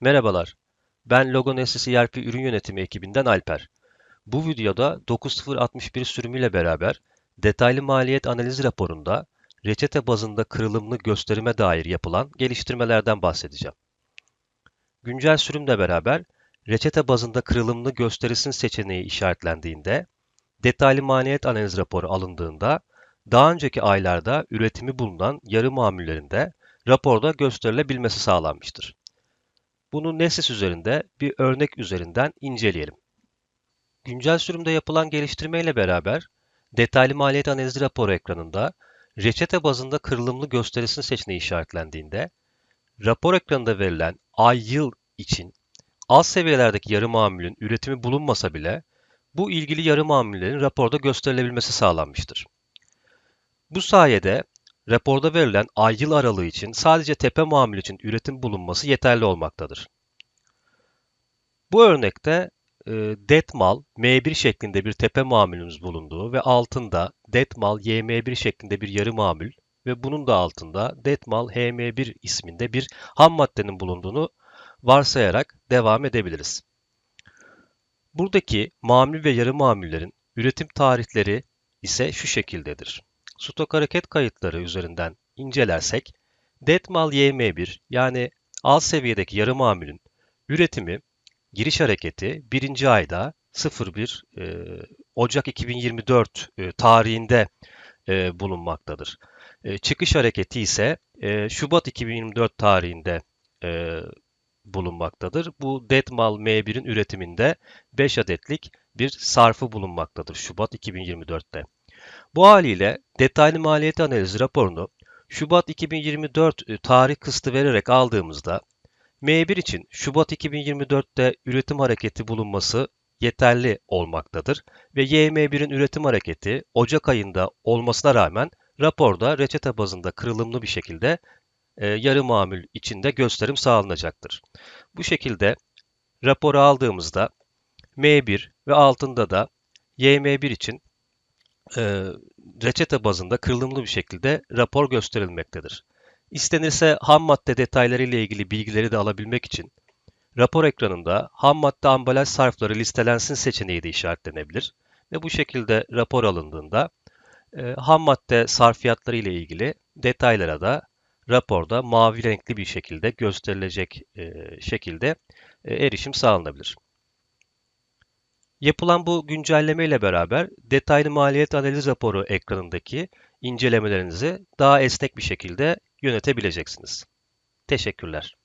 Merhabalar, ben Logonesis ERP ürün yönetimi ekibinden Alper. Bu videoda 9061 sürümüyle beraber detaylı maliyet analizi raporunda reçete bazında kırılımlı gösterime dair yapılan geliştirmelerden bahsedeceğim. Güncel sürümle beraber reçete bazında kırılımlı gösterisin seçeneği işaretlendiğinde, detaylı maliyet analiz raporu alındığında, daha önceki aylarda üretimi bulunan yarı mamullerinde raporda gösterilebilmesi sağlanmıştır. Bunu Nessis üzerinde bir örnek üzerinden inceleyelim. Güncel sürümde yapılan geliştirme beraber detaylı maliyet analizi raporu ekranında reçete bazında kırılımlı gösterisini seçeneği işaretlendiğinde rapor ekranında verilen ay yıl için alt seviyelerdeki yarı mamulün üretimi bulunmasa bile bu ilgili yarı mamullerin raporda gösterilebilmesi sağlanmıştır. Bu sayede raporda verilen ay yıl aralığı için sadece tepe mamul için üretim bulunması yeterli olmaktadır. Bu örnekte e, detmal M1 şeklinde bir tepe mamulümüz bulunduğu ve altında detmal YM1 şeklinde bir yarı mamul ve bunun da altında detmal HM1 isminde bir ham maddenin bulunduğunu varsayarak devam edebiliriz. Buradaki mamul ve yarı mamullerin üretim tarihleri ise şu şekildedir stok hareket kayıtları üzerinden incelersek, Detmal YM1 yani alt seviyedeki yarı mamülün üretimi giriş hareketi 1. ayda 01 e, Ocak 2024 e, tarihinde e, bulunmaktadır. E, çıkış hareketi ise e, Şubat 2024 tarihinde e, bulunmaktadır. Bu Detmal M1'in üretiminde 5 adetlik bir sarfı bulunmaktadır Şubat 2024'te. Bu haliyle detaylı maliyet analizi raporunu Şubat 2024 e, tarih kısıtı vererek aldığımızda M1 için Şubat 2024'te üretim hareketi bulunması yeterli olmaktadır ve YM1'in üretim hareketi Ocak ayında olmasına rağmen raporda reçete bazında kırılımlı bir şekilde e, yarı mamül içinde gösterim sağlanacaktır. Bu şekilde raporu aldığımızda M1 ve altında da YM1 için e, reçete bazında kırılımlı bir şekilde rapor gösterilmektedir. İstenirse ham madde detayları ile ilgili bilgileri de alabilmek için rapor ekranında ham madde ambalaj sarfları listelensin seçeneği de işaretlenebilir ve bu şekilde rapor alındığında e, ham madde sarfiyatları ile ilgili detaylara da raporda mavi renkli bir şekilde gösterilecek e, şekilde e, erişim sağlanabilir. Yapılan bu güncelleme ile beraber detaylı maliyet analiz raporu ekranındaki incelemelerinizi daha esnek bir şekilde yönetebileceksiniz. Teşekkürler.